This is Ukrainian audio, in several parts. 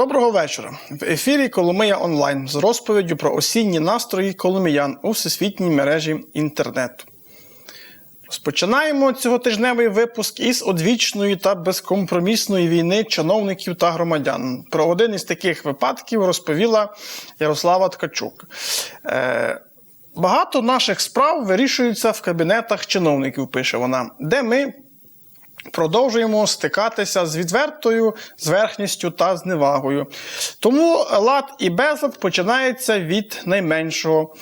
Доброго вечора. В ефірі Коломия онлайн з розповіддю про осінні настрої коломиян у всесвітній мережі інтернету. Розпочинаємо цьоготижневий випуск із одвічної та безкомпромісної війни чиновників та громадян. Про один із таких випадків розповіла Ярослава Ткачук. Е, Багато наших справ вирішуються в кабінетах чиновників, пише вона, де ми продовжуємо стикатися з відвертою зверхністю та зневагою. Тому лад і безлад починається від найменшого.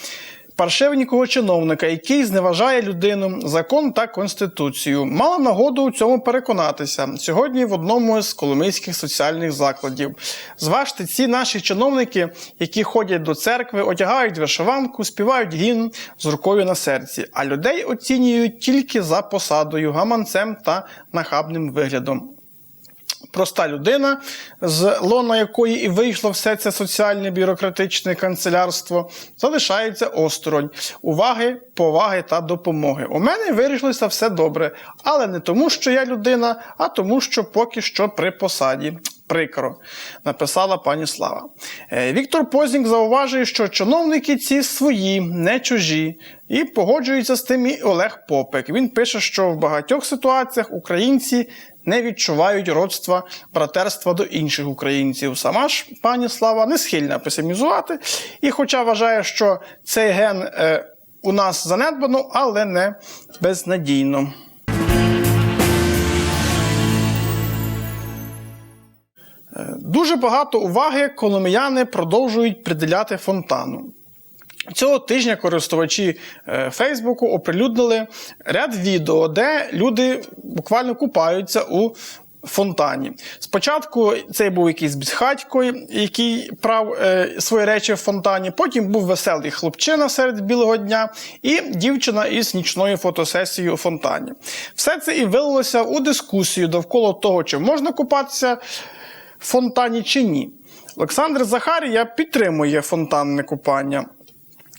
Паршивнікого чиновника, який зневажає людину, закон та конституцію, мала нагоду у цьому переконатися сьогодні в одному з коломийських соціальних закладів. Зважте, ці наші чиновники, які ходять до церкви, одягають вишиванку, співають гімн з рукою на серці, а людей оцінюють тільки за посадою, гаманцем та нахабним виглядом. Проста людина, з лона якої і вийшло все це соціальне бюрократичне канцелярство, залишається осторонь уваги, поваги та допомоги. У мене вирішилося все добре, але не тому, що я людина, а тому, що поки що при посаді. Прикро, написала пані Слава. Е, Віктор Познік зауважує, що чиновники ці свої, не чужі, і погоджується з тим і Олег Попик. Він пише, що в багатьох ситуаціях українці не відчувають родства, братерства до інших українців. Сама ж пані Слава не схильна песимізувати, і, хоча вважає, що цей ген е, у нас занедбано, але не безнадійно. Дуже багато уваги коломияни продовжують приділяти фонтану. Цього тижня користувачі е, Фейсбуку оприлюднили ряд відео, де люди буквально купаються у фонтані. Спочатку цей був якийсь безхатько, який прав е, свої речі в фонтані. Потім був веселий хлопчина серед білого дня і дівчина із нічною фотосесією у фонтані. Все це і вилилося у дискусію довкола того, чи можна купатися фонтані чи ні. Олександр Захарія підтримує фонтанне купання.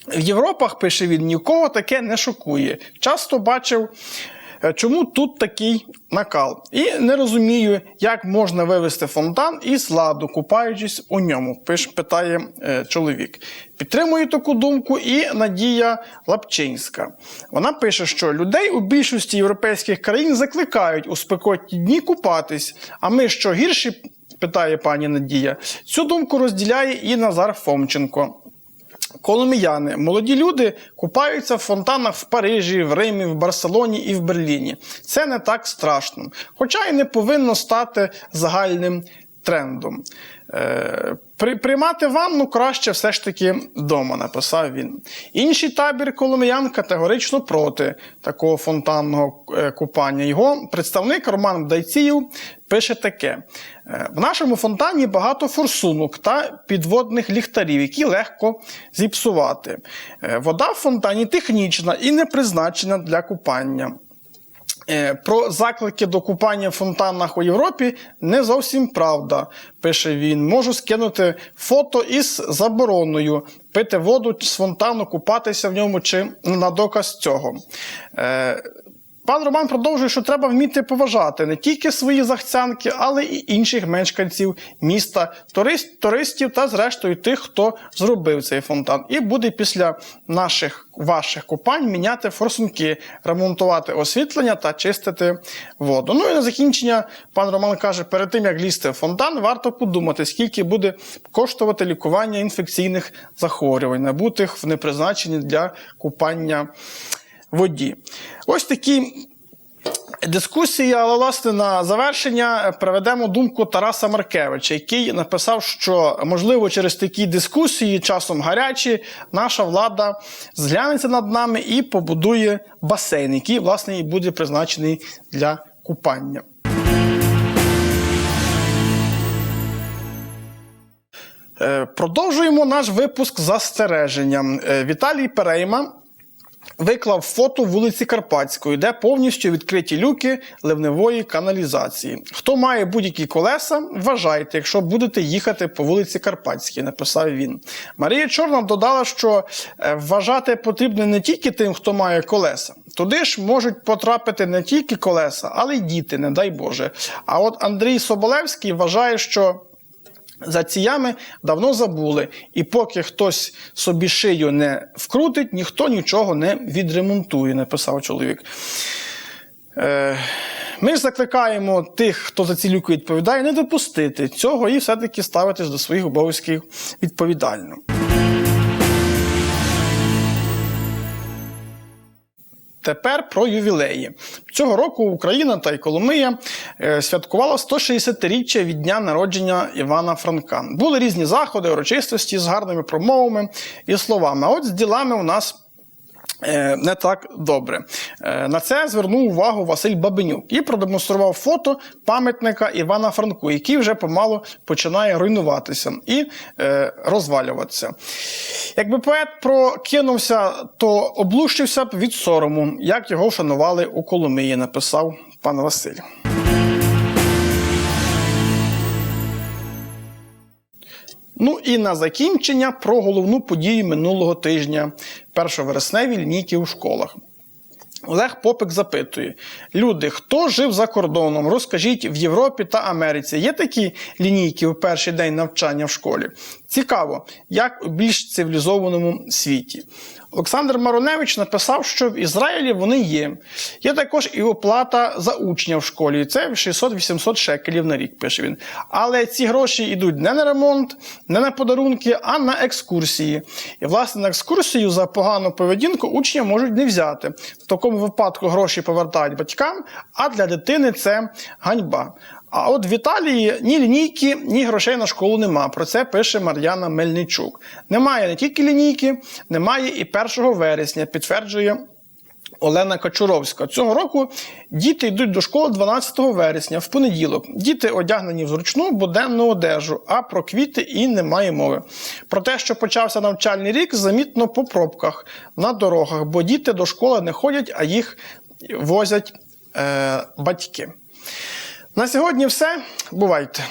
В Європах, пише він, нікого таке не шокує. Часто бачив, е, чому тут такий накал. І не розумію, як можна вивести фонтан із ладу, купаючись у ньому, пише, питає е, чоловік. Підтримує таку думку і Надія Лапчинська. Вона пише, що людей у більшості європейських країн закликають у спекотні дні купатись, а ми що гірші, питає пані Надія. Цю думку розділяє і Назар Фомченко. Коломіяни, молоді люди купаються в фонтанах в Парижі, в Римі, в Барселоні і в Берліні. Це не так страшно, хоча й не повинно стати загальним трендом. Е, при, приймати ванну краще все ж таки вдома, написав він. Інший табір коломиян категорично проти такого фонтанного е, купання. Його представник Роман Дайціїв пише таке: «Е, в нашому фонтані багато форсунок та підводних ліхтарів, які легко зіпсувати. Вода в фонтані технічна і не призначена для купання. Е, Про заклики до купання в фонтанах у Європі не зовсім правда, пише він. Можу скинути фото із забороною пити воду з фонтану, купатися в ньому чи на доказ цього. Пан Роман продовжує, що треба вміти поважати не тільки свої захцянки, але і інших мешканців міста, турист, туристів та, зрештою, тих, хто зробив цей фонтан. І буде після наших ваших купань міняти форсунки, ремонтувати освітлення та чистити воду. Ну і на закінчення пан Роман каже: перед тим як лізти в фонтан, варто подумати, скільки буде коштувати лікування інфекційних захворювань, набутих в непризначенні для купання воді. Ось такі дискусії, але власне на завершення приведемо думку Тараса Маркевича, який написав, що можливо через такі дискусії, часом гарячі, наша влада зглянеться над нами і побудує басейн, який власне і буде призначений для купання. Е, Продовжуємо наш випуск застереженням. Е, Віталій Перейма виклав фото вулиці Карпатської, де повністю відкриті люки ливневої каналізації. Хто має будь-які колеса, вважайте, якщо будете їхати по вулиці Карпатській, написав він. Марія Чорна додала, що е, вважати потрібно не тільки тим, хто має колеса. Туди ж можуть потрапити не тільки колеса, але й діти, не дай Боже. А от Андрій Соболевський вважає, що За ці ями давно забули, і поки хтось собі шию не вкрутить, ніхто нічого не відремонтує, написав чоловік. Е, Ми ж закликаємо тих, хто за ці люки відповідає, не допустити цього і все-таки ставитись до своїх обов'язків відповідально. Тепер про ювілеї. Цього року Україна та й Коломия е, святкувала 160-річчя від дня народження Івана Франка. Були різні заходи, урочистості з гарними промовами і словами. А от з ділами у нас. Е, Не так добре. Е, На це звернув увагу Василь Бабенюк і продемонстрував фото пам'ятника Івана Франку, який вже помалу починає руйнуватися і е, розвалюватися. Якби поет прокинувся, то облущився б від сорому, як його вшанували у Коломиї, написав пан Василь. Ну і на закінчення про головну подію минулого тижня першовересневі лінійки у школах. Олег Попик запитує: люди, хто жив за кордоном, розкажіть в Європі та Америці, є такі лінійки у перший день навчання в школі? Цікаво, як у більш цивілізованому світі. Олександр Мароневич написав, що в Ізраїлі вони є. Є також і оплата за учня в школі. Це 600-800 шекелів на рік, пише він. Але ці гроші йдуть не на ремонт, не на подарунки, а на екскурсії. І, власне, на екскурсію за погану поведінку учня можуть не взяти. В такому випадку гроші повертають батькам, а для дитини це ганьба. А от в Італії ні лінійки, ні грошей на школу нема. Про це пише Мар'яна Мельничук. Немає не тільки лінійки, немає і 1 вересня, підтверджує Олена Качуровська. Цього року діти йдуть до школи 12 вересня, в понеділок. Діти одягнені в зручну буденну одежу, а про квіти і немає мови. Про те, що почався навчальний рік, замітно по пробках на дорогах, бо діти до школи не ходять, а їх возять е, батьки. На сьогодні все. Бувайте!